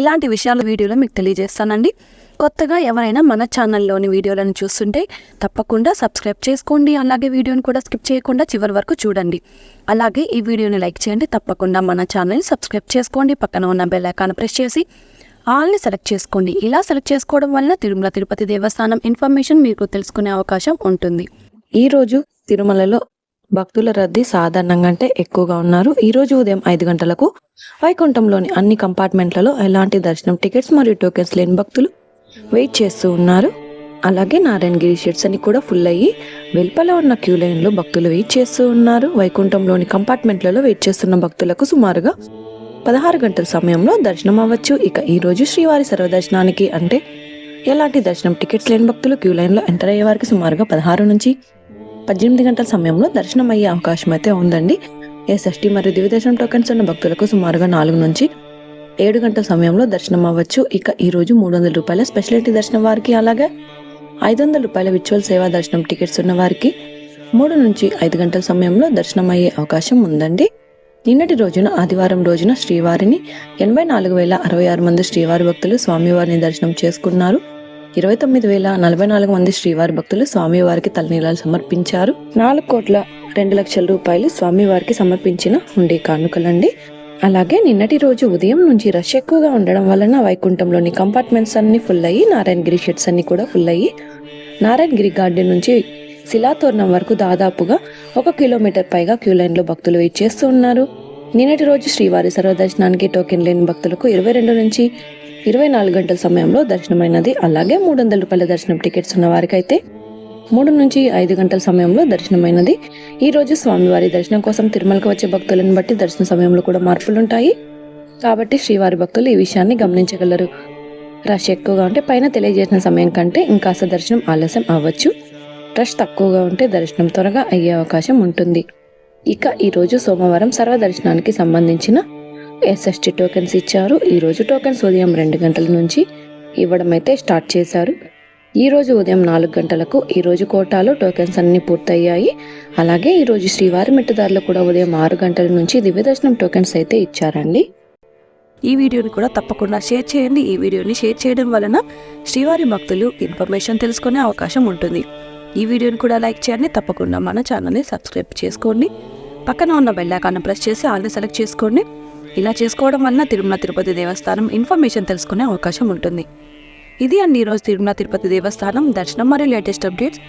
ఇలాంటి విషయాలు వీడియోలో మీకు తెలియజేస్తానండి. కొత్తగా ఎవరైనా మన ఛానల్లోని వీడియోలను చూస్తుంటే తప్పకుండా సబ్స్క్రైబ్ చేసుకోండి. అలాగే వీడియోని కూడా స్కిప్ చేయకుండా చివరి వరకు చూడండి. అలాగే ఈ వీడియోని లైక్ చేయండి. తప్పకుండా మన ఛానల్ని సబ్స్క్రైబ్ చేసుకోండి. పక్కన ఉన్న బెల్ ఐకాన్ ప్రెస్ చేసి ఆల్ని సెలెక్ట్ చేసుకోండి. ఇలా సెలెక్ట్ చేసుకోవడం వలన తిరుమల తిరుపతి దేవస్థానం ఇన్ఫర్మేషన్ మీకు తెలుసుకునే అవకాశం ఉంటుంది. ఈరోజు తిరుమలలో భక్తుల రద్దీ సాధారణంగా అంటే ఎక్కువగా ఉన్నారు. ఈ రోజు ఉదయం ఐదు గంటలకు వైకుంఠంలోని అన్ని కంపార్ట్మెంట్లలో ఎలాంటి దర్శనం టికెట్స్ మరియు టోకెన్స్ లేని భక్తులు వెయిట్ చేస్తూ ఉన్నారు. అలాగే నారాయణగిరి షెడ్స్ అని కూడా ఫుల్ అయ్యి వెలుపల ఉన్న క్యూ లైన్లో భక్తులు వెయిట్ చేస్తూ ఉన్నారు. వైకుంఠంలోని కంపార్ట్మెంట్లలో వెయిట్ చేస్తున్న భక్తులకు సుమారుగా పదహారు గంటల సమయంలో దర్శనం అవ్వచ్చు. ఇక ఈరోజు శ్రీవారి సర్వదర్శనానికి అంటే ఎలాంటి దర్శనం టికెట్స్ లేని భక్తులు క్యూ లైన్లో ఎంటర్ అయ్యే వారికి సుమారుగా పదహారు నుంచి పద్దెనిమిది గంటల సమయంలో దర్శనం అయ్యే అవకాశం అయితే ఉందండి. ఎస్ఎస్టీ మరియు దివ్యదర్శనం టోకెన్స్ ఉన్న భక్తులకు సుమారుగా నాలుగు నుంచి ఏడు గంటల సమయంలో దర్శనం అవ్వచ్చు ఇక ఈ రోజు మూడు వందల రూపాయల స్పెషాలిటీ దర్శనం వారికి అలాగే ఐదు వందల రూపాయల విచువల్ సేవా దర్శనం టికెట్స్ ఉన్న వారికి మూడు నుంచి ఐదు గంటల సమయంలో దర్శనం అయ్యే అవకాశం ఉందండి. నిన్నటి రోజున ఆదివారం రోజున శ్రీవారిని ఎనభై నాలుగు వేల అరవై ఆరు మంది శ్రీవారి భక్తులు స్వామివారిని దర్శనం చేసుకున్నారు. ఇరవై తొమ్మిది వేల నలభై నాలుగు మంది శ్రీవారి భక్తులు స్వామివారికి తలనీలాలు సమర్పించారు. నాలుగు కోట్ల రెండు లక్షల రూపాయలు స్వామివారికి సమర్పించిన ఉండే కానుకలండి. అలాగే నిన్నటి రోజు ఉదయం నుంచి రష్ ఎక్కువగా ఉండడం వలన వైకుంఠంలోని కంపార్ట్మెంట్స్ అన్ని ఫుల్ అయ్యి నారాయణగిరి షెడ్స్ అన్ని కూడా ఫుల్ అయ్యి నారాయణగిరి గార్డెన్ నుంచి శిలాతోరణం వరకు దాదాపుగా ఒక కిలోమీటర్ పైగా క్యూ లైన్లో భక్తులు వెయిట్ చేస్తూ ఉన్నారు. నిన్నటి రోజు శ్రీవారి సర్వదర్శనానికి టోకెన్ లేని భక్తులకు ఇరవై రెండు నుంచి ఇరవై నాలుగు గంటల సమయంలో దర్శనమైనది. అలాగే మూడు వందల రూపాయల దర్శనం టికెట్స్ ఉన్న వారికైతే మూడు నుంచి ఐదు గంటల సమయంలో దర్శనమైనది. ఈ రోజు స్వామివారి దర్శనం కోసం తిరుమలకు వచ్చే భక్తులను బట్టి దర్శన సమయంలో కూడా మార్పులు ఉంటాయి కాబట్టి శ్రీవారి భక్తులు ఈ విషయాన్ని గమనించగలరు. రష్ ఎక్కువగా ఉంటే పైన తెలియజేసిన సమయం కంటే ఇంకాస్త దర్శనం ఆలస్యం అవ్వచ్చు. రష్ తక్కువగా ఉంటే దర్శనం త్వరగా అయ్యే అవకాశం ఉంటుంది. ఇక ఈరోజు సోమవారం సర్వదర్శనానికి సంబంధించిన ఎస్ఎస్టీ టోకెన్స్ ఇచ్చారు. ఈరోజు టోకెన్స్ ఉదయం రెండు గంటల నుంచి ఇవ్వడం అయితే స్టార్ట్ చేశారు. ఈరోజు ఉదయం నాలుగు గంటలకు ఈరోజు కోటాలో టోకెన్స్ అన్నీ పూర్తయ్యాయి. అలాగే ఈరోజు శ్రీవారి మెట్టుదారులు కూడా ఉదయం ఆరు గంటల నుంచి దివ్యదర్శనం టోకెన్స్ అయితే ఇచ్చారండి. ఈ వీడియోని కూడా తప్పకుండా షేర్ చేయండి. ఈ వీడియోని షేర్ చేయడం వలన శ్రీవారి భక్తులు ఇన్ఫర్మేషన్ తెలుసుకునే అవకాశం ఉంటుంది. ఈ వీడియోని కూడా లైక్ చేయండి. తప్పకుండా మన ఛానల్ని సబ్స్క్రైబ్ చేసుకోండి. పక్కన ఉన్న బెల్ ఐకాన్ ప్రెస్ చేసి ఆల్ని సెలెక్ట్ చేసుకోండి. ఇలా చేసుకోవడం వలన తిరుమల తిరుపతి దేవస్థానం ఇన్ఫర్మేషన్ తెలుసుకునే అవకాశం ఉంటుంది. ఇది అండి ఈరోజు తిరుమల తిరుపతి దేవస్థానం దర్శనం మరియు లేటెస్ట్ అప్డేట్స్.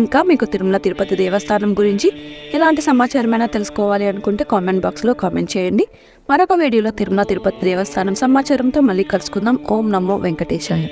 ఇంకా మీకు తిరుమల తిరుపతి దేవస్థానం గురించి ఎలాంటి సమాచారమైనా తెలుసుకోవాలి అనుకుంటే కామెంట్ బాక్స్లో కామెంట్ చేయండి. మరొక వీడియోలో తిరుమల తిరుపతి దేవస్థానం సమాచారంతో మళ్ళీ కలుసుకుందాం. ఓం నమో వెంకటేశాయ.